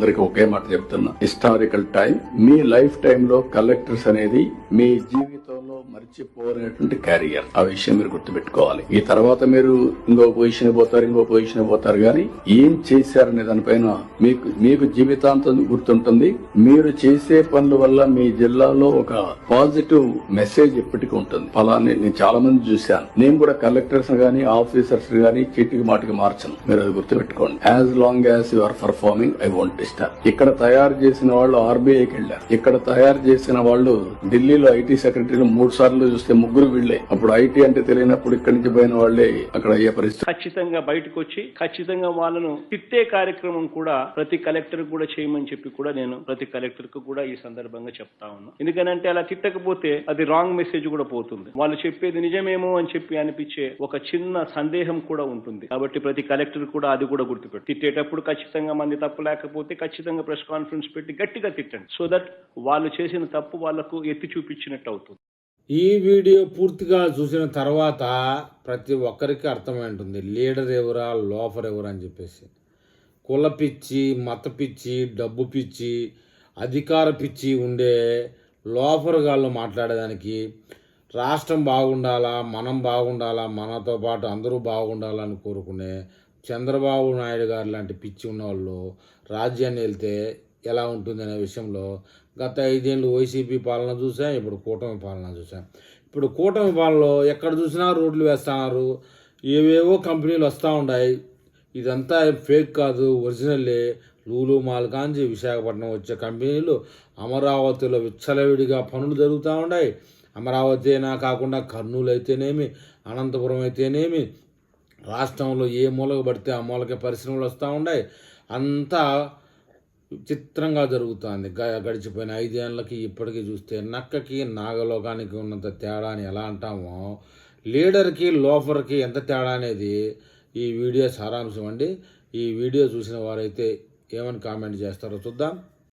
అందరికి ఒకే మాట చెప్తున్నా. హిస్టారికల్ టైం మీ లైఫ్ టైమ్లో కలెక్టర్స్ అనేది మీ జీవితంలో మర్చిపోలేనటువంటి క్యారియర్. ఆ విషయం మీరు గుర్తుపెట్టుకోవాలి. ఈ తర్వాత మీరు ఇంకో పొజిషన్ పోతారు ఇంకో పొజిషన్ పోతారు కానీ ఏం చేశారనే దానిపైన మీకు మీకు జీవితాంతం గుర్తుంటుంది. మీరు చేసే పనుల వల్ల మీ జిల్లాలో ఒక పాజిటివ్ మెసేజ్ ఎప్పటికీ ఉంటుంది. ఫలాన్ని నేను చాలా మంది చూశాను. నేను కూడా కలెక్టర్స్ గానీ ఆఫీసర్స్ గానీ చీటికి మాటికి మార్చను. మీరు అది గుర్తుపెట్టుకోండి. As long as you are performing I want disturb ఇక్కడ తయారు చేసిన వాళ్ళు ఆర్బీఐకి వెళ్ళారు. ఇక్కడ తయారు చేసిన వాళ్ళు ఢిల్లీలో ఐటీ సెక్రటరీలు మూడు సార్లు చూస్తే ముగ్గురు వీళ్ళే. అప్పుడు ఐటీ అంటే తెలియనప్పుడు ఇక్కడి నుంచి పోయిన వాళ్ళే అక్కడ అయ్యే పరిస్థితి. ఖచ్చితంగా బయటకు వచ్చి ఖచ్చితంగా వాళ్ళను తిట్టే కార్యక్రమం కూడా ప్రతి కలెక్టర్ కూడా చేయమని చెప్పి కూడా నేను ప్రతి కలెక్టర్కు కూడా ఈ సందర్భంగా చెప్తా ఉన్నా. ఎందుకనంటే అలా తిట్టకపోతే అది రాంగ్ మెసేజ్ కూడా పోతుంది. వాళ్ళు చెప్పేది నిజమేమో అని చెప్పి అనిపించే ఒక చిన్న సందేహం కూడా ఉంటుంది. కాబట్టి ప్రతి కలెక్టర్ కూడా అది కూడా గుర్తుపెట్టు. తిట్టేటప్పుడు ఖచ్చితంగా మంది తప్పు లేకపోతే ఖచ్చితంగా ప్రెస్ కాన్ఫరెన్స్ పెట్టి గట్టిగా తిట్టండి. సో దట్ వాళ్ళు చేసిన తప్పు వాళ్ళకు ఎత్తి చూపించినట్టు అవుతుంది. ఈ వీడియో పూర్తిగా చూసిన తర్వాత ప్రతి ఒక్కరికి అర్థమై ఉంటుంది లీడర్ ఎవరా లోఫర్ ఎవరా అని చెప్పేసి. కుల పిచ్చి మత పిచ్చి డబ్బు పిచ్చి అధికార పిచ్చి ఉండే లోఫర్ గాళ్ళు మాట్లాడేదానికి రాష్ట్రం బాగుండాలా మనం బాగుండాలా మనతో పాటు అందరూ బాగుండాలని కోరుకునే చంద్రబాబు నాయుడు గారు లాంటి పిచ్చి ఉన్నవాళ్ళు రాజ్యాన్ని వెళ్తే ఎలా ఉంటుంది అనే విషయంలో గత ఐదేళ్ళు వైసీపీ పాలన చూసాం ఇప్పుడు కూటమి పాలన చూసాం ఇప్పుడు కూటమి పాలనలో ఎక్కడ చూసినా రోడ్లు వేస్తున్నారు ఏవేవో కంపెనీలు వస్తూ ఉన్నాయి ఇదంతా ఫేక్ కాదు ఒరిజినల్లే లూలు మాల్ విశాఖపట్నం వచ్చే కంపెనీలు అమరావతిలో విచ్చలవిడిగా పనులు జరుగుతూ ఉన్నాయి అమరావతి అయినా కాకుండా కర్నూలు అయితేనేమి అనంతపురం అయితేనేమి రాష్ట్రంలో ఏ మూలకు పడితే ఆ మూలకే పరిశ్రమలు వస్తూ ఉన్నాయి అంతా చిత్రంగా జరుగుతుంది. గ- గడిచిపోయిన ఐదేళ్ళకి ఇప్పటికీ చూస్తే నక్కకి నాగలోకానికి ఉన్నంత తేడా అని ఎలా అంటామో లీడర్కి లోఫర్కి ఎంత తేడా అనేది ఈ వీడియో సారాంశం అండి. ఈ వీడియో చూసిన వారైతే ఏమని కామెంట్ చేస్తారో చూద్దాం.